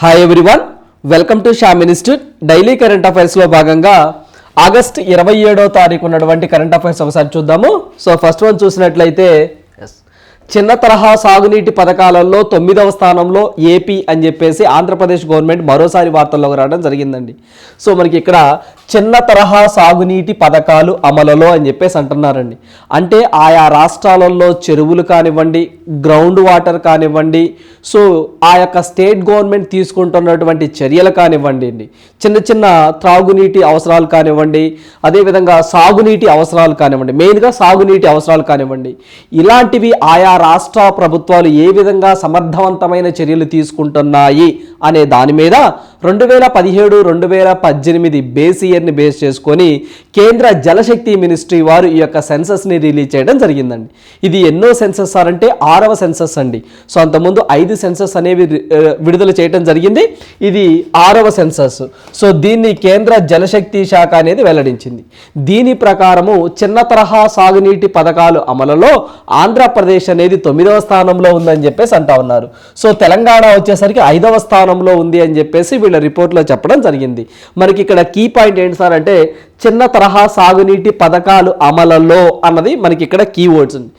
Hi everyone welcome to Shah minister daily current అఫైర్స్లో భాగంగా August ఇరవై ఏడో తారీఖు ఉన్నటువంటి కరెంట్ అఫైర్స్ ఒకసారి చూద్దాము. సో ఫస్ట్ వన్ చూసినట్లయితే చిన్న తరహా సాగునీటి పథకాలలో తొమ్మిదవ స్థానంలో ఏపీ అని చెప్పేసి ఆంధ్రప్రదేశ్ గవర్నమెంట్ మరోసారి వార్తల్లోకి రావడం జరిగిందండి. సో మనకి ఇక్కడ చిన్న తరహా సాగునీటి పథకాలు అమలులో అని చెప్పేసి అంటున్నారండి. అంటే ఆయా రాష్ట్రాలలో చెరువులు కానివ్వండి గ్రౌండ్ వాటర్ కానివ్వండి సో ఆ యొక్క స్టేట్ గవర్నమెంట్ తీసుకుంటున్నటువంటి చర్యలు కానివ్వండి అండి. చిన్న చిన్న త్రాగునీటి అవసరాలు కానివ్వండి అదేవిధంగా సాగునీటి అవసరాలు కానివ్వండి మెయిన్గా సాగునీటి అవసరాలు కానివ్వండి. ఇలాంటివి ఆయా రాష్ట్ర ప్రభుత్వాలు ఏ విధంగా సమర్థవంతమైన చర్యలు తీసుకుంటున్నాయి అనే దాని మీద రెండు వేల పదిహేడు రెండు వేల పద్దెనిమిది బేస్ ఇయర్ని బేస్ చేసుకొని కేంద్ర జలశక్తి మినిస్ట్రీ వారు ఈ యొక్క సెన్సస్ని రిలీజ్ చేయడం జరిగిందండి. ఇది ఎన్నో సెన్సస్ అంటే ఆరవ సెన్సస్ అండి. సో అంతకుముందు ఐదు సెన్సస్ అనేవి విడుదల చేయడం జరిగింది. ఇది ఆరవ సెన్సస్. సో దీన్ని కేంద్ర జలశక్తి శాఖ అనేది వెల్లడించింది. దీని ప్రకారము చిన్న తరహా సాగునీటి పథకాలు అమలులో ఆంధ్రప్రదేశ్ అనేది తొమ్మిదవ స్థానంలో ఉందని చెప్పేసి అంటా ఉన్నారు. సో తెలంగాణ వచ్చేసరికి ఐదవ స్థానం స్థానంలో ఉంది అని చెప్పేసి వీళ్ళ రిపోర్ట్లో చెప్పడం జరిగింది. మనకి ఇక్కడ కీ పాయింట్ ఏంటి సార్ అంటే చిన్న తరహా సాగునీటి పథకాలు అమలలో అన్నది మనకి ఇక్కడ కీవర్డ్స్ ఉంది.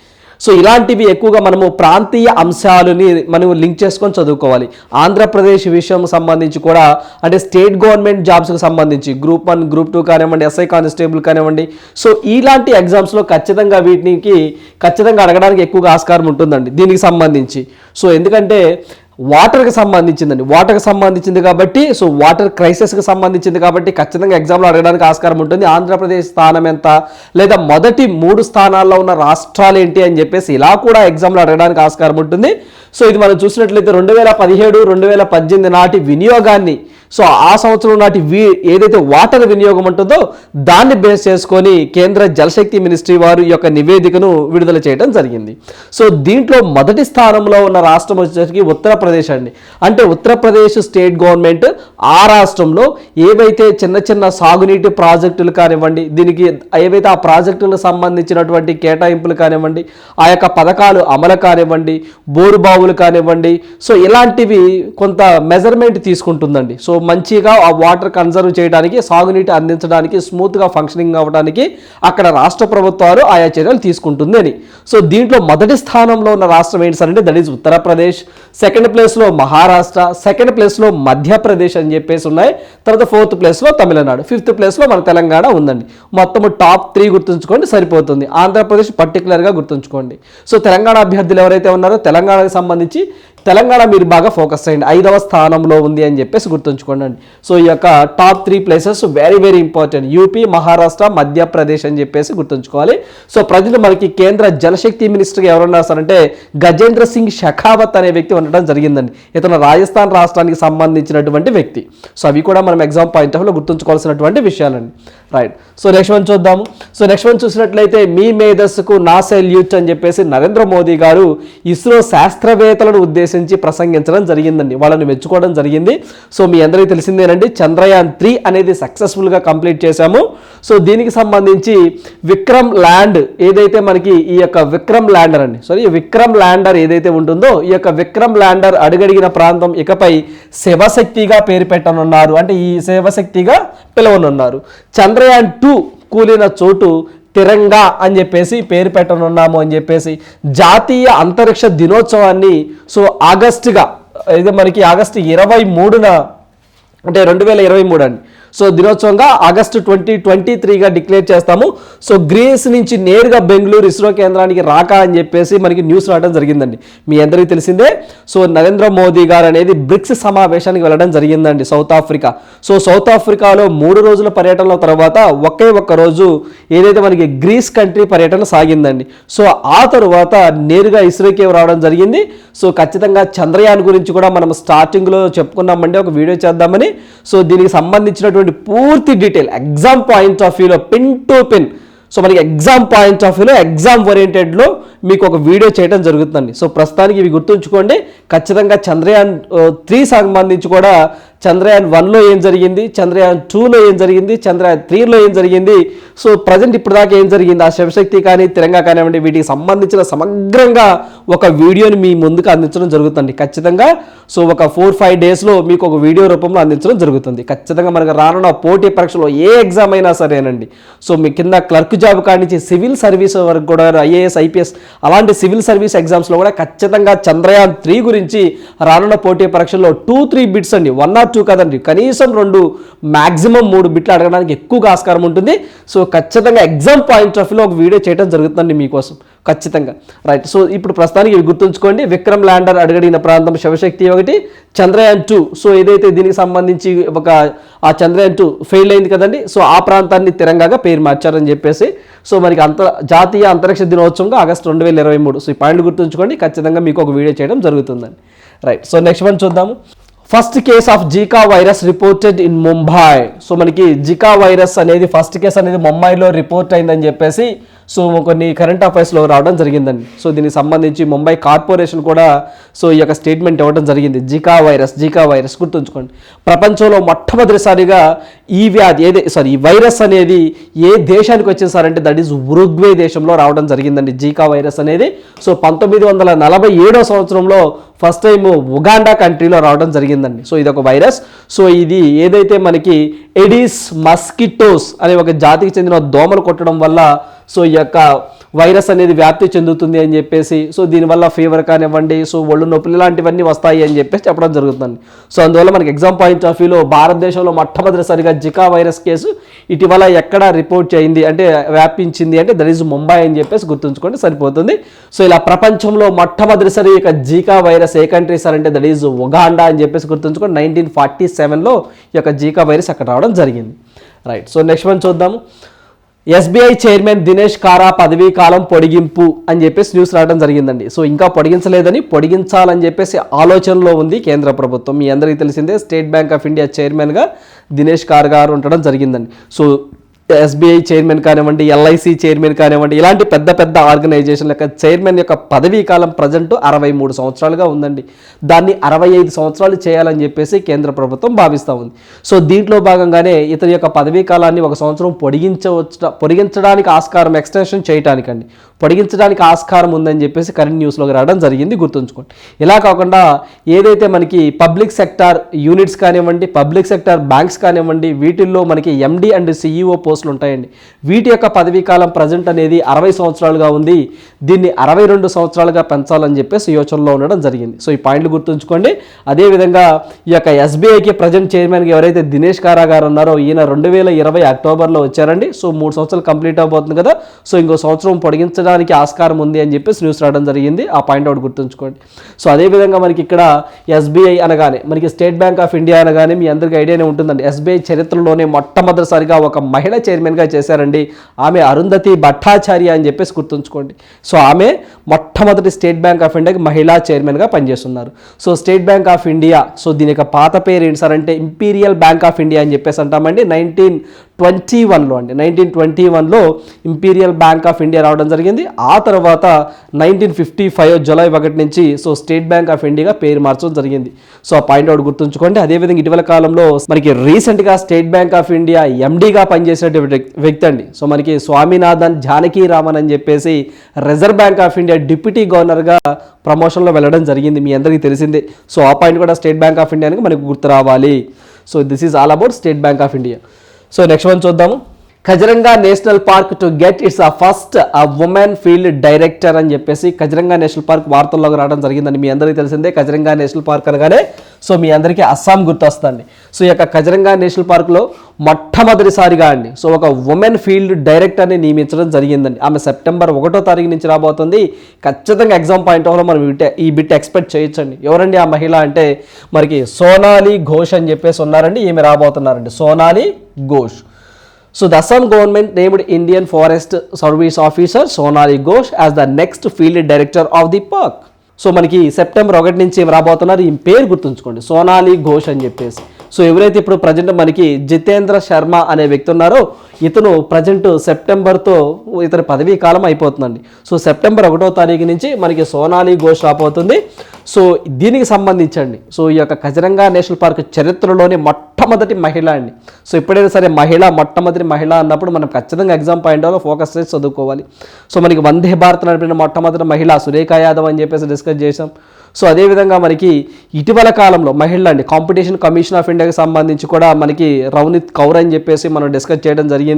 సో ఇలాంటివి ఎక్కువగా మనము ప్రాంతీయ అంశాలని మనం లింక్ చేసుకొని చదువుకోవాలి. ఆంధ్రప్రదేశ్ విషయం సంబంధించి కూడా అంటే స్టేట్ గవర్నమెంట్ జాబ్స్కి సంబంధించి గ్రూప్ వన్ గ్రూప్ టూ కానివ్వండి ఎస్ఐ కానిస్టేబుల్ కానివ్వండి. సో ఇలాంటి ఎగ్జామ్స్లో ఖచ్చితంగా వీటికి ఖచ్చితంగా అడగడానికి ఎక్కువగా ఆస్కారం ఉంటుందండి దీనికి సంబంధించి. సో ఎందుకంటే వాటర్కి సంబంధించిందండి. వాటర్కి సంబంధించింది కాబట్టి సో వాటర్ క్రైసిస్కి సంబంధించింది కాబట్టి ఖచ్చితంగా ఎగ్జామ్లో అడగడానికి ఆస్కారం ఉంటుంది. ఆంధ్రప్రదేశ్ స్థానం ఎంత? లేదా మొదటి మూడు స్థానాల్లో ఉన్న రాష్ట్రాలు ఏంటి అని చెప్పేసి ఇలా కూడా ఎగ్జామ్లో అడగడానికి ఆస్కారం ఉంటుంది. సో ఇది మనం చూసినట్లయితే రెండు వేల పదిహేడు రెండు వేల పద్దెనిమిది నాటి వినియోగాన్ని సో ఆ సంవత్సరం నాటి వీ ఏదైతే వాటర్ వినియోగం ఉంటుందో దాన్ని బేస్ చేసుకొని కేంద్ర జలశక్తి మినిస్ట్రీ వారు ఈ యొక్క నివేదికను విడుదల చేయడం జరిగింది. సో దీంట్లో మొదటి స్థానంలో ఉన్న రాష్ట్రం వచ్చేసరికి ఉత్తరప్రదేశ్ అండి. అంటే ఉత్తరప్రదేశ్ స్టేట్ గవర్నమెంట్ ఆ రాష్ట్రంలో ఏవైతే చిన్న చిన్న సాగునీటి ప్రాజెక్టులు కానివ్వండి దీనికి ఏవైతే ఆ ప్రాజెక్టులకు సంబంధించినటువంటి కేటాయింపులు కానివ్వండి ఆ యొక్క పథకాలు అమలు కానివ్వండి బోరుబావులు కానివ్వండి సో ఇలాంటివి కొంత మెజర్మెంట్ తీసుకుంటుందండి. సో మంచిగా ఆ వాటర్ కన్సర్వ్ చేయడానికి సాగునీటి అందించడానికి స్మూత్గా ఫంక్షనింగ్ అవ్వడానికి అక్కడ రాష్ట్ర ప్రభుత్వాలు ఆయా చర్యలు తీసుకుంటుంది అని సో దీంట్లో మొదటి స్థానంలో ఉన్న రాష్ట్రం ఏంటి సార్ అంటే దట్ ఈస్ ఉత్తరప్రదేశ్. సెకండ్ ప్లేస్లో మహారాష్ట్ర. సెకండ్ ప్లేస్లో మధ్యప్రదేశ్ అని చెప్పేసి ఉన్నాయి. తర్వాత ఫోర్త్ ప్లేస్లో తమిళనాడు. ఫిఫ్త్ ప్లేస్లో మన తెలంగాణ ఉందండి. మొత్తం టాప్ త్రీ గుర్తుంచుకోండి సరిపోతుంది. ఆంధ్రప్రదేశ్ పర్టికులర్గా గుర్తుంచుకోండి. సో తెలంగాణ అభ్యర్థులు ఎవరైతే ఉన్నారో తెలంగాణకు సంబంధించి తెలంగాణ మీరు బాగా ఫోకస్ చేయండి. ఐదవ స్థానంలో ఉంది అని చెప్పేసి గుర్తుంచుకోండి. సో ఈ యొక్క top three places very very important. UP Maharashtra Madhya Pradesh అని చెప్పేసి గుర్తుంచుకోవాలి. సో ప్రజలు మనకి కేంద్ర జలశక్తి మినిస్టర్గా ఎవరన్నా అంటే గజేంద్ర సింగ్ షెఖావత్ అనే వ్యక్తి ఉండడం జరిగిందండి. ఇతను రాజస్థాన్ రాష్ట్రానికి సంబంధించినటువంటి వ్యక్తి. సో అవి కూడా మనం ఎగ్జామ్ పాయింట్ ఆఫ్లో గుర్తుంచుకోవాల్సినటువంటి విషయాలండి. రైట్ సో నెక్స్ట్ వన్ చూద్దాము. సో నెక్స్ట్ వన్ చూసినట్లయితే మీ మేధస్సుకు నా సెల్యూట్ అని చెప్పేసి నరేంద్ర మోదీ గారు ఇస్రో శాస్త్రవేత్తలను ఉద్దేశించి ప్రసంగించడం జరిగిందండి. వాళ్ళని మెచ్చుకోవడం జరిగింది. సో మీ అందరికీ తెలిసిందేనండి. చంద్రయాన్ త్రీ అనేది సక్సెస్ఫుల్గా కంప్లీట్ చేశాము. సో దీనికి సంబంధించి విక్రమ్ ల్యాండ్ ఏదైతే మనకి ఈ యొక్క విక్రమ్ ల్యాండర్ అండి సారీ విక్రమ్ ల్యాండర్ ఏదైతే ఉంటుందో ఈ యొక్క విక్రమ్ ల్యాండర్ అడుగడిగిన ప్రాంతం ఇకపై శివశక్తిగా పేరు పెట్టనున్నారు. అంటే ఈ శివశక్తిగా పిలవనున్నారు. చంద్రయాన్ టూ కూలిన చోటు తిరంగా అని చెప్పేసి పేరు పెట్టనున్నాము అని చెప్పేసి జాతీయ అంతరిక్ష దినోత్సవాన్ని సో ఆగస్టుగా ఇది మనకి ఆగస్టు ఇరవై మూడున అంటే రెండు వేల ఇరవై మూడు అండి. సో దినోత్సవంగా ఆగస్టు ట్వంటీ ట్వంటీ త్రీగా డిక్లేర్ చేస్తాము. సో గ్రీస్ నుంచి నేరుగా బెంగళూరు ఇస్రో కేంద్రానికి రాక అని చెప్పేసి మనకి న్యూస్ రావడం జరిగిందండి. మీ అందరికీ తెలిసిందే. సో నరేంద్ర మోదీ గారు అనేది బ్రిక్స్ సమావేశానికి వెళ్ళడం జరిగిందండి సౌత్ ఆఫ్రికా. సో సౌత్ ఆఫ్రికాలో మూడు రోజుల పర్యటనల తర్వాత ఒకే ఒక్క రోజు ఏదైతే మనకి గ్రీస్ కంట్రీ పర్యటన సాగిందండి. సో ఆ తరువాత నేరుగా ఇస్రోకి రావడం జరిగింది. సో ఖచ్చితంగా చంద్రయాన్ గురించి కూడా మనం స్టార్టింగ్లో చెప్పుకున్నామండి. ఒక వీడియో చేద్దామని. సో దీనికి సంబంధించినటువంటి ఉన్నటువంటి పూర్తి డీటెయిల్ ఎగ్జామ్ పాయింట్ ఆఫ్ వ్యూలో పిన్ టు పిన్ సో మనకి ఎగ్జామ్ పాయింట్ ఆఫ్ వ్యూలో ఎగ్జామ్ ఓరియంటెడ్లో మీకు ఒక వీడియో చేయడం జరుగుతుందండి. సో ప్రస్తుతానికి ఇవి గుర్తుంచుకోండి. ఖచ్చితంగా చంద్రయాన్ త్రీ సంబంధించి కూడా చంద్రయాన్ వన్లో ఏం జరిగింది చంద్రయాన్ టూలో ఏం జరిగింది చంద్రయాన్ త్రీలో ఏం జరిగింది సో ప్రజెంట్ ఇప్పుడు దాకా ఏం జరిగింది ఆ శివశక్తి కానీ తిరంగా కానివ్వండి వీటికి సంబంధించిన సమగ్రంగా ఒక వీడియోని మీ ముందుకు అందించడం జరుగుతుంది ఖచ్చితంగా సో ఒక ఫోర్ ఫైవ్ డేస్లో మీకు ఒక వీడియో రూపంలో అందించడం జరుగుతుంది. ఖచ్చితంగా మనకు రానున్న పోటీ పరీక్షలో ఏ ఎగ్జామ్ అయినా సరేనండి. సో మీ కింద క్లర్క్ జాబ్ కానించి సివిల్ సర్వీస్ వరకు కూడా ఐఏఎస్ ఐపీఎస్ అలాంటి సివిల్ సర్వీస్ ఎగ్జామ్స్లో కూడా ఖచ్చితంగా చంద్రయాన్ త్రీ గురించి రానున్న పోటీ పరీక్షల్లో టూ త్రీ బిట్స్ అండి. వన్ ఆర్ టూ కాదండి. కనీసం రెండు మ్యాక్సిమం మూడు బిట్లు అడగడానికి ఎక్కువగా ఆస్కారం ఉంటుంది. సో ఖచ్చితంగా ఎగ్జామ్ పాయింట్ ఆఫ్ వ్యూలో ఒక వీడియో చేయడం జరుగుతుందండి మీకోసం. ఖచ్చితంగా. రైట్ సో ఇప్పుడు ప్రస్తుతానికి ఇవి గుర్తుంచుకోండి. విక్రమ్ ల్యాండర్ అడగడిన ప్రాంతం శివశక్తి ఒకటి చంద్రయాన్ టూ సో ఏదైతే దీనికి సంబంధించి ఒక ఆ చంద్రయాన్ టూ ఫెయిల్ అయింది కదండి సో ఆ ప్రాంతాన్ని తిరంగాగా పేరు మార్చారని చెప్పేసి సో మనకి అంత జాతీయ అంతరిక్ష దినోత్సవంగా ఆగస్టు రెండు వేల ఇరవై మూడు. సో ఈ పాయింట్లు గుర్తుంచుకోండి. ఖచ్చితంగా మీకు ఒక వీడియో చేయడం జరుగుతుందండి. రైట్ సో నెక్స్ట్ వన్ చూద్దాము. First case of zika virus reported in Mumbai. So మనకి జికా వైరస్ అనేది ఫస్ట్ కేస్ అనేది ముంబైలో రిపోర్ట్ అయిందని చెప్పేసి సో కొన్ని కరెంట్ అఫైర్స్లో రావడం జరిగిందండి. సో దీనికి సంబంధించి ముంబై కార్పొరేషన్ కూడా సో ఈ యొక్క స్టేట్మెంట్ ఇవ్వడం జరిగింది. జికా వైరస్ జికా వైరస్ గుర్తుంచుకోండి. ప్రపంచంలో మొట్టమొదటిసారిగా ఈ వ్యాధి ఏదే సారీ ఈ వైరస్ అనేది ఏ దేశానికి వచ్చింది సార్ అంటే దట్ ఈస్ ఉరుగ్వే దేశంలో రావడం జరిగిందండి. జీకా వైరస్ అనేది సో పంతొమ్మిది వందల నలభై ఏడో సంవత్సరంలో ఫస్ట్ టైం ఉగాండా కంట్రీలో రావడం జరిగిందండి. సో ఇది ఒక వైరస్. సో ఇది ఏదైతే మనకి ఎడిస్ మస్కిటోస్ అనే ఒక జాతికి చెందిన దోమలు కొట్టడం వల్ల సో ఈ యొక్క వైరస్ అనేది వ్యాప్తి చెందుతుంది అని చెప్పేసి సో దీనివల్ల ఫీవర్ కానివ్వండి సో ఒళ్ళు నొప్పులు ఇలాంటివన్నీ వస్తాయి అని చెప్పేసి చెప్పడం జరుగుతుంది. సో అందువల్ల మనకి ఎగ్జామ్ పాయింట్ ఆఫ్ వ్యూలో భారతదేశంలో మొట్టమొదటిసారిగా జికా వైరస్ కేసు ఇటీవల ఎక్కడ రిపోర్ట్ చేయింది అంటే వ్యాపించింది అంటే దట్ ఈజ్ ముంబై అని చెప్పేసి గుర్తుంచుకోండి సరిపోతుంది. సో ఇలా ప్రపంచంలో మొట్టమొదటిసారి ఇక జీకా వైరస్ ఏ కంట్రీ సార్ అంటే దట్ ఈజ్ ఉగాండా అని చెప్పేసి గుర్తుంచుకోండి నైన్టీన్ ఫార్టీ సెవెన్లో ఈ యొక్క జీకా వైరస్ అక్కడ రావడం జరిగింది. రైట్ సో నెక్స్ట్ వన్ చూద్దాము. ఎస్బీఐ చైర్మన్ దినేష్ కారా పదవీ కాలం పొడిగింపు అని చెప్పేసి న్యూస్ రావడం జరిగిందండి. సో ఇంకా పొడిగించలేదని పొడిగించాలని చెప్పేసి ఆలోచనలో ఉంది కేంద్ర ప్రభుత్వం. మీ అందరికీ తెలిసిందే స్టేట్ బ్యాంక్ ఆఫ్ ఇండియా చైర్మన్గా దినేష్ కార్ గారు ఉండడం జరిగిందండి. సో ఎస్బీఐ చైర్మన్ కానివ్వండి ఎల్ఐసి చైర్మన్ కానివ్వండి ఇలాంటి పెద్ద పెద్ద ఆర్గనైజేషన్ యొక్క చైర్మన్ యొక్క పదవీ కాలం ప్రజెంట్ అరవై మూడు సంవత్సరాలుగా ఉందండి. దాన్ని అరవై ఐదు సంవత్సరాలు చేయాలని చెప్పేసి కేంద్ర ప్రభుత్వం భావిస్తూ ఉంది. సో దీంట్లో భాగంగానే ఇతని యొక్క పదవీ కాలాన్ని ఒక సంవత్సరం పొడిగించవచ్చు పొడిగించడానికి ఆస్కారం ఎక్స్టెన్షన్ చేయటానికండి. పొడిగించడానికి ఆస్కారం ఉందని చెప్పేసి కరెంట్ న్యూస్లోకి రావడం జరిగింది గుర్తుంచుకోండి. ఇలా కాకుండా ఏదైతే మనకి పబ్లిక్ సెక్టార్ యూనిట్స్ కానివ్వండి పబ్లిక్ సెక్టార్ బ్యాంక్స్ కానివ్వండి వీటిల్లో మనకి ఎండి అండ్ సిఇఓ పోస్టులు ఉంటాయండి. వీటి యొక్క పదవీ కాలం ప్రజెంట్ అనేది అరవై సంవత్సరాలుగా ఉంది. దీన్ని అరవై రెండు సంవత్సరాలుగా పెంచాలని చెప్పేసి యోచనలో ఉండడం జరిగింది. సో ఈ పాయింట్లు గుర్తుంచుకోండి. అదేవిధంగా ఈ యొక్క ఎస్బీఐకి ప్రజెంట్ చైర్మన్గా ఎవరైతే దినేష్ కారా గారు ఉన్నారో ఈయన రెండు వేల ఇరవై అక్టోబర్లో వచ్చారండి. సో మూడు సంవత్సరాలు కంప్లీట్ అవబోతుంది కదా. సో ఇంకో సంవత్సరం పొడిగించడానికి ఆస్కారం ఉంది అని చెప్పేసి న్యూస్ రావడం జరిగింది. ఆ పాయింట్ అవుట్ గుర్తుంచుకోండి. సో అదేవిధంగా మనకి ఇక్కడ ఎస్బీఐ అనగానే మనకి స్టేట్ బ్యాంక్ ఆఫ్ ఇండియా అనగానే మీ అందరికీ ఐడియానే ఉంటుందండి. ఎస్బీఐ చరిత్రలోనే మొట్టమొదటిసారిగా ఒక మహిళ చైర్మన్గా చేశారండి. ఆమె అరుంధతి భట్టాచార్య అని చెప్పేసి గుర్తుంచుకోండి. సో ఆమె మొట్టమొదటి స్టేట్ బ్యాంక్ ఆఫ్ ఇండియాకి మహిళా చైర్మన్గా పనిచేస్తున్నారు. So state bank of India so దీని యొక్క పాత పేరు ఏంటి సార్ అంటే ఇంపీరియల్ బ్యాంక్ ఆఫ్ ఇండియా అని చెప్పేసి అంటామండి. నైన్టీన్ ట్వంటీ వన్లో అండి. నైన్టీన్ ట్వంటీ వన్లో ఇంపీరియల్ బ్యాంక్ ఆఫ్ ఇండియా రావడం జరిగింది. ఆ తర్వాత నైన్టీన్ ఫిఫ్టీ ఫైవ్ జూలై ఒకటి నుంచి సో స్టేట్ బ్యాంక్ ఆఫ్ ఇండియాగా పేరు మార్చడం జరిగింది. సో ఆ పాయింట్ అవుట్ గుర్తుంచుకోండి. అదేవిధంగా ఇటీవల కాలంలో మనకి రీసెంట్గా స్టేట్ బ్యాంక్ ఆఫ్ ఇండియా ఎండీగా పనిచేసినటువంటి వ్యక్తి అండి. సో మనకి స్వామినాథన్ జానకి రామన్ అని చెప్పేసి reserve bank of India deputy గవర్నర్గా ప్రమోషన్లో వెళ్ళడం జరిగింది. మీ అందరికీ తెలిసిందే. సో ఆ పాయింట్ కూడా స్టేట్ బ్యాంక్ ఆఫ్ ఇండియానికి మనకు గుర్తు రావాలి. So this is all about state bank of India. So next one చూద్దాము. Kaziranga national park to get its uh first uh women field director అని చెప్పేసి కజరంగా నేషనల్ పార్క్ వార్తల్లోకి రావడం జరిగిందండి మీ అందరికీ తెలిసిందే. కజరంగా నేషనల్ పార్క్ అనగానే సో మీ అందరికీ అస్సాం గుర్తొస్తుంది సో ఈ యొక్క కజరంగా నేషనల్ పార్క్లో మొట్టమొదటిసారిగా అండి సో ఒక ఉమెన్ ఫీల్డ్ డైరెక్టర్ని నియమించడం జరిగిందండి. ఆమె సెప్టెంబర్ ఒకటో తారీఖు నుంచి రాబోతుంది. ఖచ్చితంగా ఎగ్జామ్ పాయింట్ ఆఫ్లో మనం ఈ బిట్ ఎక్స్పెక్ట్ చేయొచ్చండి. ఎవరండి ఆ మహిళ అంటే మనకి సోనాలి ఘోష్ అని చెప్పేసి ఉన్నారండి. ఈమె రాబోతున్నారండి. Sonali Ghosh. So the Assam government named Indian Forest Service officer Sonali Ghosh as the next field director of the park. So మనకి సెప్టెంబర్ ఒకటి నుంచి ఏం రాబోతున్నారు ఈ పేరు గుర్తుంచుకోండి సోనాలి ఘోష్ అని చెప్పేసి సో ఎవరైతే ఇప్పుడు ప్రజెంట్ మనకి జితేంద్ర శర్మ అనే వ్యక్తి ఉన్నారో ఇతను ప్రజెంట్ సెప్టెంబర్తో ఇతని పదవీ కాలం అయిపోతుందండి. సో సెప్టెంబర్ ఒకటో తారీఖు నుంచి మనకి సోనాలి ఘోష్ రాబోతుంది. సో దీనికి సంబంధించండి. సో ఈ యొక్క కజరంగా నేషనల్ పార్క్ చరిత్రలోని మొట్టమొదటి మహిళ అండి. సో ఎప్పుడైనా సరే మహిళ మొట్టమొదటి మహిళ అన్నప్పుడు మనం ఖచ్చితంగా ఎగ్జామ్ పాయింట్ ఆఫ్ ఫోకస్ చేసి చదువుకోవాలి. సో మనకి వందే భారత్ నడిపిన మొట్టమొదటి మహిళ సురేఖ యాదవ్ అని చెప్పేసి డిస్కస్ చేసాం సో అదేవిధంగా మనకి ఇటీవల కాలంలో మహిళ అండి కాంపిటీషన్ కమిషన్ ఆఫ్ ఇండియాకి సంబంధించి కూడా మనకి రౌనిత్ కౌర్ అని చెప్పేసి మనం డిస్కస్ చేయడం జరిగింది.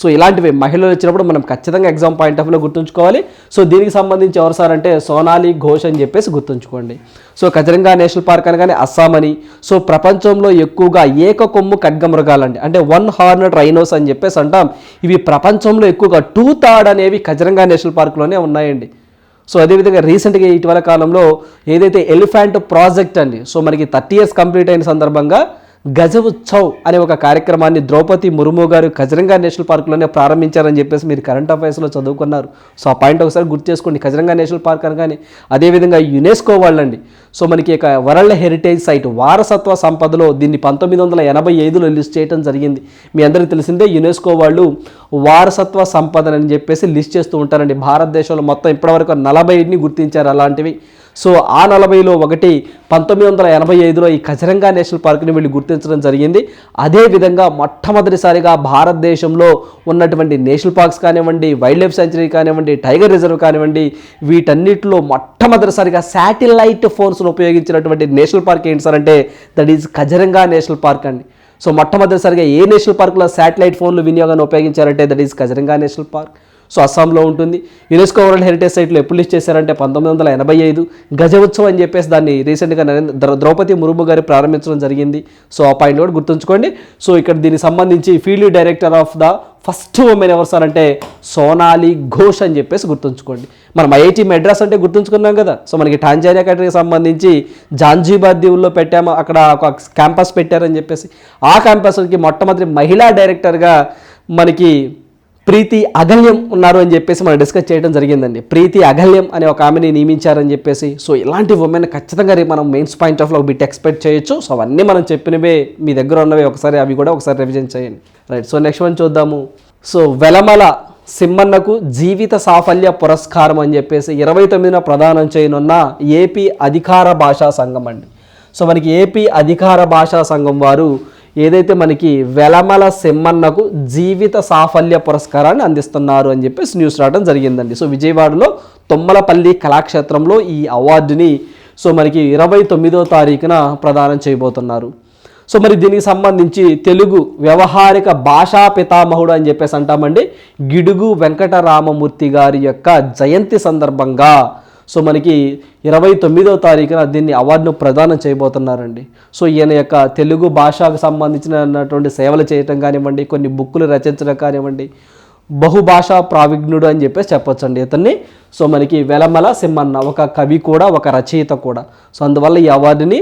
సో ఇలాంటివి మహిళలు వచ్చినప్పుడు మనం ఖచ్చితంగా ఎగ్జామ్ పాయింట్ ఆఫ్ వ్యూలో గుర్తుంచుకోవాలి. సో దీనికి సంబంధించి ఎవరు సార్ అంటే సోనాలి ఘోష్ అని చెప్పేసి గుర్తుంచుకోండి. సో కజరంగా నేషనల్ పార్క్ అనగానే అస్సాం అని. సో ప్రపంచంలో ఎక్కువగా ఏక కొమ్ము ఖడ్గమృగాలండి. అంటే వన్ హార్నడ్ రైనోస్ అని చెప్పేసి అంటాం. ఇవి ప్రపంచంలో ఎక్కువగా టూ థర్డ్ అనేవి కజరంగా నేషనల్ పార్క్లోనే ఉన్నాయండి. సో అదేవిధంగా రీసెంట్గా ఇటీవల కాలంలో ఏదైతే ఎలిఫెంట్ ప్రాజెక్ట్ అండి. సో మనకి థర్టీ ఇయర్స్ కంప్లీట్ అయిన సందర్భంగా గజ ఉత్సవ్ అనే ఒక కార్యక్రమాన్ని ద్రౌపది ముర్ము గారు కజరంగా నేషనల్ పార్క్లోనే ప్రారంభించారని చెప్పేసి మీరు కరెంట్ అఫైర్స్లో చదువుకున్నారు. సో ఆ పాయింట్ ఒకసారి గుర్తు చేసుకోండి. కజరంగా నేషనల్ పార్క్ అనగానే అదేవిధంగా యునెస్కో వాళ్ళండి. సో మనకి ఒక వరల్డ్ హెరిటేజ్ సైట్ వారసత్వ సంపదలో దీన్ని పంతొమ్మిది వందల ఎనభై ఐదులో లిస్ట్ చేయడం జరిగింది. మీ అందరికీ తెలిసిందే యునెస్కో వాళ్ళు వారసత్వ సంపదని చెప్పేసి లిస్ట్ చేస్తూ ఉంటారండి. భారతదేశంలో మొత్తం ఇప్పటివరకు నలభైని గుర్తించారు అలాంటివి. సో ఆ నలభైలో ఒకటి పంతొమ్మిది వందల ఎనభై ఐదులో ఈ కజరంగా నేషనల్ పార్క్ని వీళ్ళు గుర్తించడం జరిగింది. అదేవిధంగా మొట్టమొదటిసారిగా భారతదేశంలో ఉన్నటువంటి నేషనల్ పార్క్స్ కానివ్వండి వైల్డ్ లైఫ్ సెంచరీ కానివ్వండి టైగర్ రిజర్వ్ కానివ్వండి వీటన్నిటిలో మొట్టమొదటిసారిగా శాటిలైట్ ఫోన్స్ను ఉపయోగించినటువంటి నేషనల్ పార్క్ ఏంటి సార్ అంటే that is Kaziranga national park అండి. సో మొట్టమొదటిసారిగా ఏ నేషనల్ పార్క్లో శాటిలైట్ ఫోన్లు వినియోగాన్ని ఉపయోగించారంటే that is Kaziranga national park. So అస్సాంలో ఉంటుంది. యునెస్కో వరల్డ్ హెరిటేజ్ సైట్లో ఎప్పుడు లిస్ట్ చేశారంటే పంతొమ్మిది వందల ఎనభై ఐదు గజ ఉత్సవం అని చెప్పేసి దాన్ని రీసెంట్గా నరేంద్ర ద్రౌపది ముర్ము గారు ప్రారంభించడం జరిగింది. సో ఆ పాయింట్ కూడా గుర్తుంచుకోండి. సో ఇక్కడ దీనికి సంబంధించి field director of the first women ఎవరు సార్ అంటే సోనాలి ఘోష్ అని చెప్పేసి గుర్తుంచుకోండి. మనం ఐఐటి మెడ్రాస్ అంటే గుర్తుంచుకున్నాం కదా. సో మనకి టాంజానియా కంట్రీకి సంబంధించి జాంజీబార్ దీవుల్లో పెట్టాము. అక్కడ ఒక క్యాంపస్ పెట్టారని చెప్పేసి ఆ క్యాంపస్కి మొట్టమొదటి మహిళా డైరెక్టర్గా మనకి ప్రీతి అగల్యం ఉన్నారు అని చెప్పేసి మనం డిస్కస్ చేయడం జరిగిందండి. ప్రీతి అగల్యం అనే ఒక ఆమెని నియమించారని చెప్పేసి సో ఇలాంటి ఉమెన్ ఖచ్చితంగా రేపు మనం మెయిన్స్ పాయింట్ ఆఫ్లో బిట్ ఎక్స్పెక్ట్ చేయొచ్చు. సో అవన్నీ మనం చెప్పినవే మీ దగ్గర ఉన్నవి ఒకసారి అవి కూడా ఒకసారి రివిజన్ చేయండి. రైట్ సో నెక్స్ట్ వన్ చూద్దాము. సో వెలమల సిమ్మన్నకు జీవిత సాఫల్య పురస్కారం అని చెప్పేసి ఇరవై తొమ్మిదిన ప్రదానం చేయనున్న ఏపీ అధికార భాషా సంఘం అండి. సో మనకి ఏపీ అధికార భాషా సంఘం వారు ఏదైతే మనకి వెలమల సెమ్మన్నకు జీవిత సాఫల్య పురస్కారాన్ని అందిస్తున్నారు అని చెప్పేసి న్యూస్ రావడం జరిగిందండి. సో విజయవాడలో తొమ్మలపల్లి కళాక్షేత్రంలో ఈ అవార్డుని సో మనకి ఇరవై తొమ్మిదో తారీఖున ప్రదానం చేయబోతున్నారు. సో మరి దీనికి సంబంధించి తెలుగు వ్యవహారిక భాషా పితామహుడు అని చెప్పేసి అంటామండి. గిడుగు వెంకటరామమూర్తి గారి యొక్క జయంతి సందర్భంగా సో మనకి ఇరవై తొమ్మిదవ తారీఖున దీన్ని అవార్డును ప్రదానం చేయబోతున్నారండి. సో ఈయన యొక్క తెలుగు భాషకు సంబంధించినటువంటి సేవలు చేయటం కానివ్వండి కొన్ని బుక్కులు రచించడం కానివ్వండి బహుభాషా ప్రావిజ్ఞుడు అని చెప్పేసి చెప్పొచ్చండి ఇతన్ని. సో మనకి వెలమల సింహన్న ఒక కవి కూడా ఒక రచయిత కూడా. సో అందువల్ల ఈ అవార్డుని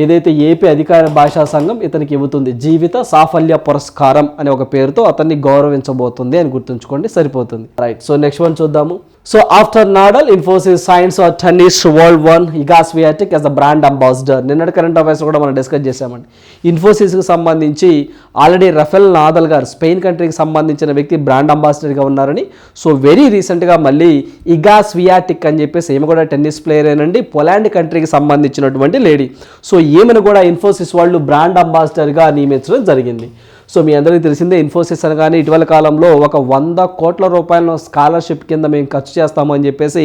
ఏదైతే ఏపీ అధికార భాషా సంఘం ఇతనికి ఇవ్వుతుంది జీవిత సాఫల్య పురస్కారం అనే ఒక పేరుతో అతన్ని గౌరవించబోతుంది అని గుర్తుంచుకోండి సరిపోతుంది. రైట్ సో నెక్స్ట్ వన్ చూద్దాము. So after Nadal Infosys signs are tennis world one Iga Swiatek as the brand ambassador నిన్నటి కరెంట్ అఫైర్స్ కూడా మనం డిస్కస్ చేసామండి ఇన్ఫోసిస్కి సంబంధించి ఆల్రెడీ రఫెల్ నాదల్ గారు స్పెయిన్ కంట్రీకి సంబంధించిన వ్యక్తి బ్రాండ్ అంబాసిడర్గా ఉన్నారని. సో వెరీ రీసెంట్గా మళ్ళీ ఇగాస్ వియాటిక్ అని చెప్పేసి ఈమె కూడా టెన్నిస్ ప్లేయర్ ఏనండి. పొలాండ్ కంట్రీకి సంబంధించినటువంటి లేడీ సో ఈమెను కూడా ఇన్ఫోసిస్ వాళ్ళు బ్రాండ్ అంబాసిడర్గా నియమించడం జరిగింది. సో మీ అందరికీ తెలిసిందే ఇన్ఫోసిస్ అనగానే ఇటీవల కాలంలో ఒక వంద కోట్ల రూపాయలను స్కాలర్షిప్ కింద మేము ఖర్చు చేస్తామని చెప్పేసి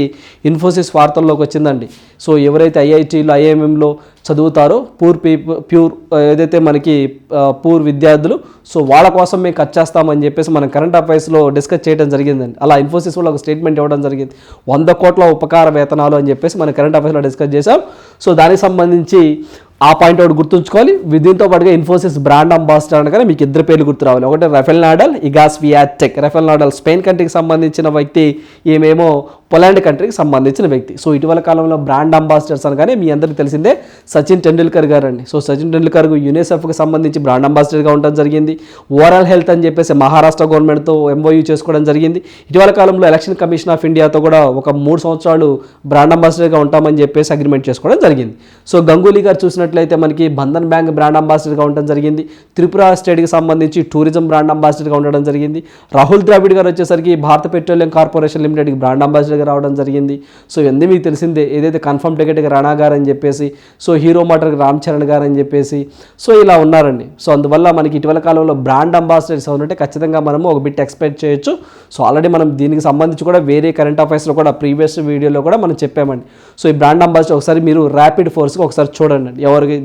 ఇన్ఫోసిస్ వార్తల్లోకి వచ్చిందండి. సో ఎవరైతే ఐఐటీలో ఐఎంఎంలో చదువుతారో పూర్ పీపుల్ ప్యూర్ ఏదైతే మనకి పూర్ విద్యార్థులు సో వాళ్ళ కోసం మేము ఖర్చు చేస్తామని చెప్పేసి మనం కరెంట్ అఫైర్స్లో డిస్కస్ చేయడం జరిగిందండి. అలా ఇన్ఫోసిస్ వాళ్ళు ఒక స్టేట్మెంట్ ఇవ్వడం జరిగింది. వంద కోట్ల ఉపకార వేతనాలు అని చెప్పేసి మనం కరెంట్ అఫైర్స్లో డిస్కస్ చేసాం సో దానికి సంబంధించి ఆ పాయింట్ ఒకటి గుర్తుంచుకోవాలి. వి- దీంతో పాటుగా ఇన్ఫోసిస్ బ్రాండ్ అంబాసిడర్ అనగానే మీకు ఇద్దరు పేర్లు గుర్తు రావాలి. ఒకటి Rafael Nadal Iga Swiatek. Rafael Nadal Spain కంట్రీకి సంబంధించిన వ్యక్తి ఈమెమో పొలాండ్ కంట్రీకి సంబంధించిన వ్యక్తి. సో ఇటీవల కాలంలో బ్రాండ్ అంబాసిడర్స్ అనగానే మీ అందరికీ తెలిసిందే సచిన్ టెండూల్కర్ గారు అండి సో సచిన్ టెండూల్కర్ యునిసెఫ్కి సంబంధించి బ్రాండ్ అంబాసిడర్గా ఉండడం జరిగింది. ఓవరాల్ హెల్త్ అని చెప్పేసి మహారాష్ట్ర గవర్నమెంట్తో ఎంఓయూ చేసుకోవడం జరిగింది. ఇటీవల కాలంలో ఎలక్షన్ కమిషన్ ఆఫ్ ఇండియాతో కూడా ఒక మూడు సంవత్సరాలు బ్రాండ్ అంబాసిడర్గా ఉంటామని చెప్పేసి అగ్రిమెంట్ చేసుకోవడం జరిగింది. సో గంగూలీ గారు చూసినట్లయితే మనకి బంధన్ బ్యాంక్ బ్రాండ్ అంబాసిడర్గా ఉండడం జరిగింది. త్రిపుర స్టేట్కి సంబంధించి టూరిజం బ్రాండ్ అంబాసిడర్గా ఉండడం జరిగింది. రాహుల్ ద్రావిడ్ గారు వచ్చేసరికి భారత పెట్రోలియం కార్పొరేషన్ లిమిటెడ్కి బ్రాండ్ అంబాసిడర్గా రావడం జరిగింది. సో ఇవన్నీ మీకు తెలిసిందే. ఏదైతే కన్ఫర్మ్ టికెట్కి రాణా గారు అని చెప్పేసి సో హీరో మాటర్కి రామ్ చరణ్ గారు అని చెప్పేసి సో ఇలా ఉన్నారండి. సో అందువల్ల మనకి ఇటీవల కాలంలో బ్రాండ్ అంబాసిడర్స్ ఉన్నట్టే ఖచ్చితంగా మనము ఒక బిట్ ఎక్స్పెక్ట్ చేయొచ్చు. సో ఆల్రెడీ మనం దీనికి సంబంధించి కూడా వేరే కరెంట్ అఫైర్స్లో కూడా ప్రీవియస్ వీడియోలో కూడా మనం చెప్పామండి. సో ఈ బ్రాండ్ అంబాసిడర్ ఒకసారి మీరు ర్యాపిడ్ ఫోర్స్కి ఒకసారి చూడండి. ఎవరికి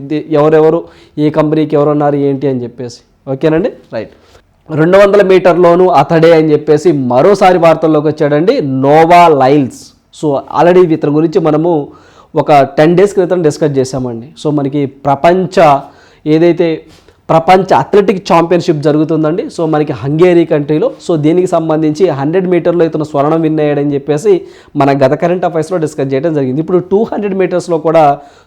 ఎవరెవరు ఏ కంపెనీకి ఎవరు ఉన్నారు ఏంటి అని చెప్పేసి. ఓకేనండి? రైట్ రెండు వందల మీటర్లోను అతడే అని చెప్పేసి మరోసారి వార్తల్లోకి వచ్చాడండి నోవా లైల్స్. సో ఆల్రెడీ ఇతని గురించి మనము ఒక టెన్ డేస్ క్రితం డిస్కస్ చేశామండి. సో మనకి ప్రపంచ ఏదైతే ప్రపంచ అథ్లెటిక్ ఛాంపియన్షిప్ జరుగుతుందండి. సో మనకి హంగేరీ కంట్రీలో. సో దీనికి సంబంధించి హండ్రెడ్ మీటర్లో ఇతను స్వర్ణం విన్ అయ్యాడని చెప్పేసి మన గత కరెంట్ అఫైర్స్లో డిస్కస్ చేయడం జరిగింది. ఇప్పుడు టూ హండ్రెడ్ మీటర్స్లో కూడా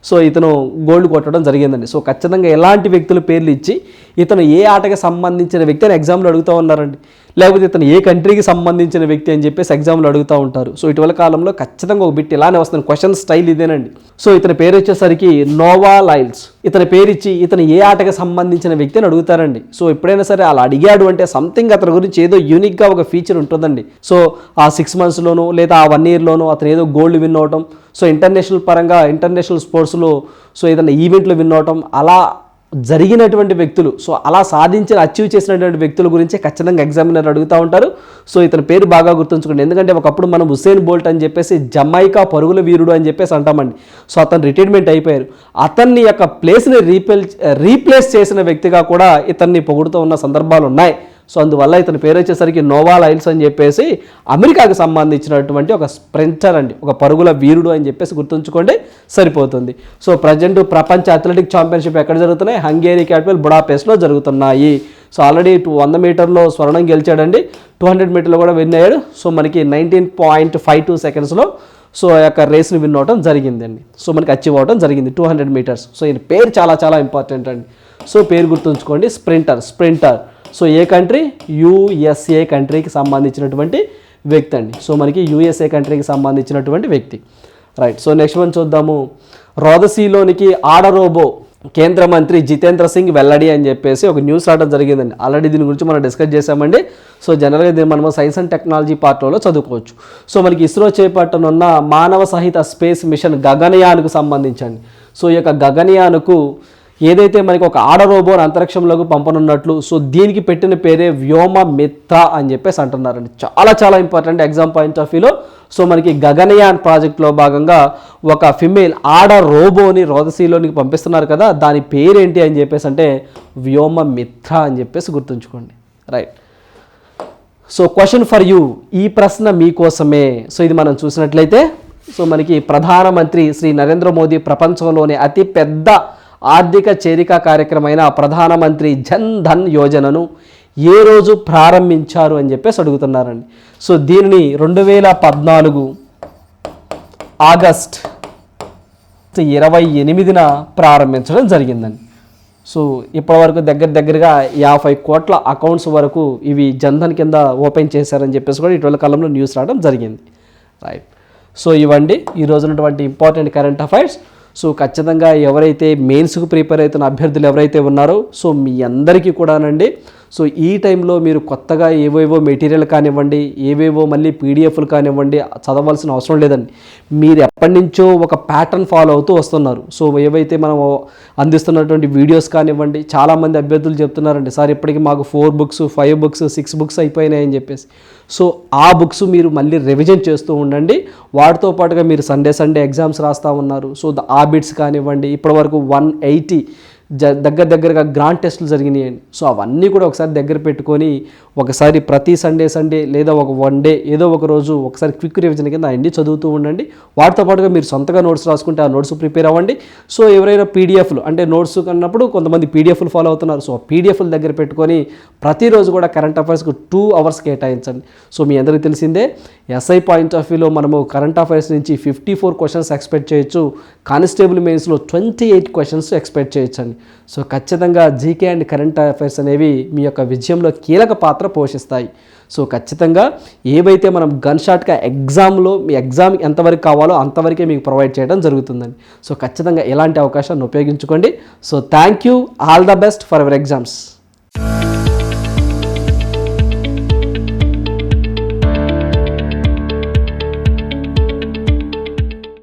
సో ఇతను గోల్డ్ కొట్టడం జరిగిందండి. సో ఖచ్చితంగా ఎలాంటి వ్యక్తుల పేర్లు ఇచ్చి ఇతను ఏ ఆటకి సంబంధించిన వ్యక్తి అని ఎగ్జామ్లో అడుగుతూ ఉన్నారండి. లేకపోతే ఇతను ఏ కంట్రీకి సంబంధించిన వ్యక్తి అని చెప్పేసి ఎగ్జామ్లో అడుగుతూ ఉంటారు. సో ఇటీవల కాలంలో ఖచ్చితంగా ఒక బిట్ ఇలానే వస్తుంది. క్వశ్చన్ స్టైల్ ఇదేనండి. సో ఇతని పేరు వచ్చేసరికి నోవా లైల్స్ ఇతని పేరు ఇచ్చి ఇతను ఏ ఆటకి సంబంధించిన వ్యక్తి అని అడుగుతారండి. సో ఎప్పుడైనా సరే అలా అడిగాడు అంటే సంథింగ్ అతని గురించి ఏదో యూనిక్గా ఒక ఫీచర్ ఉంటుందండి. సో ఆ సిక్స్ మంత్స్లోనూ లేదా ఆ వన్ ఇయర్లోనూ అతను ఏదో గోల్డ్ విన్ అవటం సో ఇంటర్నేషనల్ పరంగా ఇంటర్నేషనల్ స్పోర్ట్స్లో సో ఏదైనా ఈవెంట్లు విన్ అవటం అలా జరిగినటువంటి వ్యక్తులు. సో అలా సాధించిన అచీవ్ చేసినటువంటి వ్యక్తుల గురించి ఖచ్చితంగా ఎగ్జామినర్ అడుగుతూ ఉంటారు. సో ఇతని పేరు బాగా గుర్తుంచుకోండి. ఎందుకంటే ఒకప్పుడు మనం హుసేన్ బోల్ట్ అని చెప్పేసి జమైకా పరుగుల వీరుడు అని చెప్పేసి అంటామండి. సో అతను రిటైర్మెంట్ అయిపోయారు. అతన్ని యొక్క ప్లేస్ని రీప్లేస్ రీప్లేస్ చేసిన వ్యక్తిగా కూడా ఇతన్ని పొగుడుతూ ఉన్న సందర్భాలు ఉన్నాయి సో అందువల్ల ఇతని పేరు వచ్చేసరికి నోవా లైల్స్ అని చెప్పేసి అమెరికాకు సంబంధించినటువంటి ఒక స్ప్రింటర్ అండి. ఒక పరుగుల వీరుడు అని చెప్పేసి గుర్తుంచుకోండి సరిపోతుంది. సో ప్రజెంట్ ప్రపంచ అథ్లెటిక్ ఛాంపియన్షిప్ ఎక్కడ జరుగుతున్నాయి? హంగేరీ క్యాపిటల్ బుడాపేస్ట్లో జరుగుతున్నాయి. సో ఆల్రెడీ టూ వంద మీటర్లో స్వర్ణం గెలిచాడండి. టూ హండ్రెడ్ మీటర్లో కూడా విన్ అయ్యాడు. సో మనకి నైన్టీన్ పాయింట్ ఫైవ్ టూ సెకండ్స్లో సో ఆ యొక్క రేస్ని విన్ అవడం జరిగిందండి. సో మనకి అచీవ్ అవడం జరిగింది టూ హండ్రెడ్ మీటర్స్. సో ఈయన పేరు చాలా చాలా ఇంపార్టెంట్ అండి. సో పేరు గుర్తుంచుకోండి స్ప్రింటర్ స్ప్రింటర్. సో ఏ కంట్రీ? యుఎస్ఏ కంట్రీకి సంబంధించినటువంటి వ్యక్తి అండి. సో మనకి యుఎస్ఏ కంట్రీకి సంబంధించినటువంటి వ్యక్తి. రైట్ సో నెక్స్ట్ వన్ చూద్దాము. రోదసీలోనికి ఆడరోబో కేంద్ర మంత్రి జితేంద్ర సింగ్ వెల్లడి అని చెప్పేసి ఒక న్యూస్ రావడం జరిగిందండి. ఆల్రెడీ దీని గురించి మనం డిస్కస్ చేసామండి సో జనరల్గా దీన్ని మనము సైన్స్ అండ్ టెక్నాలజీ పార్ట్లో చదువుకోవచ్చు. సో మనకి ఇస్రో చేపట్టనున్న మానవ సహిత స్పేస్ మిషన్ గగనయాన్కు సంబంధించండి. సో ఈ యొక్క గగనయాన్కు ఏదైతే మనకి ఒక ఆడ రోబోని అంతరిక్షంలోకి పంపనున్నట్లు సో దీనికి పెట్టిన పేరే వ్యోమ మిత్ర అని చెప్పేసి అంటున్నారండి. చాలా చాలా ఇంపార్టెంట్ ఎగ్జామ్ పాయింట్ ఆఫ్ వ్యూలో సో మనకి గగనయాన్ ప్రాజెక్ట్లో భాగంగా ఒక ఫిమేల్ ఆడ రోబోని రోదసీలోనికి పంపిస్తున్నారు కదా దాని పేరేంటి అని చెప్పేసి అంటే వ్యోమ మిత్ర అని చెప్పేసి గుర్తుంచుకోండి. Right so question for you ఈ ప్రశ్న మీకోసమే. సో ఇది మనం చూసినట్లయితే సో మనకి ప్రధానమంత్రి శ్రీ నరేంద్ర మోదీ ప్రపంచంలోనే అతి పెద్ద ఆర్థిక చేరిక కార్యక్రమైన ప్రధానమంత్రి జన్ ధన్ యోజనను ఏ రోజు ప్రారంభించారు అని చెప్పేసి అడుగుతున్నారండి. సో దీనిని రెండు వేల పద్నాలుగు ఆగస్ట్ ఇరవై ఎనిమిదిన ప్రారంభించడం జరిగిందండి. సో ఇప్పటివరకు దగ్గర దగ్గరగా యాభై కోట్ల అకౌంట్స్ వరకు ఇవి జన్ధన్ కింద ఓపెన్ చేశారని చెప్పేసి కూడా ఇటీవల కాలంలో న్యూస్ రావడం జరిగింది. రైట్. సో ఇవండి. ఈ రోజునటువంటి ఉన్నటువంటి ఇంపార్టెంట్ కరెంట్ అఫైర్స్. సో ఖచ్చితంగా ఎవరైతే మెయిన్స్కు ప్రిపేర్ అవుతున్న అభ్యర్థులు ఎవరైతే ఉన్నారో సో మీ అందరికీ కూడానండి. సో ఈ టైంలో మీరు కొత్తగా ఏవేవో మెటీరియల్ కానివ్వండి ఏవేవో మళ్ళీ పీడిఎఫ్లు కానివ్వండి చదవాల్సిన అవసరం లేదండి. మీరు ఎప్పటి నుంచో ఒక ప్యాటర్న్ ఫాలో అవుతూ వస్తున్నారు. సో ఏవైతే మనం అందిస్తున్నటువంటి వీడియోస్ కానివ్వండి చాలామంది అభ్యర్థులు చెప్తున్నారండి సార్ ఇప్పటికి మాకు four books five books six books అయిపోయినాయని చెప్పేసి. సో ఆ బుక్స్ మీరు మళ్ళీ రివిజన్ చేస్తూ ఉండండి. వాటితో పాటుగా మీరు సండే సండే ఎగ్జామ్స్ రాస్తూ ఉన్నారు. సో ద- ఆబిట్స్ కానివ్వండి ఇప్పటివరకు వన్ ఎయిటీ జ దగ్గర దగ్గరగా గ్రాండ్ టెస్టులు జరిగినాయండి. సో అవన్నీ కూడా ఒకసారి దగ్గర పెట్టుకొని ఒకసారి ప్రతి సండే సండే లేదా ఒక వన్ డే ఏదో ఒక రోజు ఒకసారి క్విక్ రివిజన్ కింద అన్ని చదువుతూ ఉండండి. వాటితో పాటుగా మీరు సొంతగా నోట్స్ రాసుకుంటే ఆ నోట్స్ ప్రిపేర్ అవ్వండి. సో ఎవరైనా పీడిఎఫ్లు అంటే నోట్స్ కన్నప్పుడు కొంతమంది పీడిఎఫ్లు ఫాలో అవుతున్నారు. సో పీడిఎఫ్లు దగ్గర పెట్టుకొని ప్రతిరోజు కూడా కరెంట్ అఫైర్స్కి టూ అవర్స్ కేటాయించండి. సో మీ అందరికీ తెలిసిందే ఎస్ఐ పాయింట్ ఆఫ్ వ్యూలో మనము కరెంట్ అఫైర్స్ నుంచి ఫిఫ్టీ ఫోర్ క్వశ్చన్స్ ఎక్స్పెక్ట్ చేయొచ్చు. కానిస్టేబుల్ మెయిన్స్లో ట్వంటీ ఎయిట్ క్వశ్చన్స్ ఎక్స్పెక్ట్ చేయొచ్చండి. సో ఖచ్చితంగా జీకే అండ్ కరెంట్ అఫైర్స్ అనేవి మీ యొక్క విజయంలో కీలక పాత్ర పోషిస్తాయి. సో ఖచ్చితంగా ఏవైతే మనం గన్ షాట్గా ఎగ్జామ్లో మీ ఎగ్జామ్ ఎంతవరకు కావాలో అంతవరకే మీకు ప్రొవైడ్ చేయడం జరుగుతుందండి. సో ఖచ్చితంగా ఎలాంటి అవకాశాన్ని ఉపయోగించుకోండి. So thank you all the best for our exams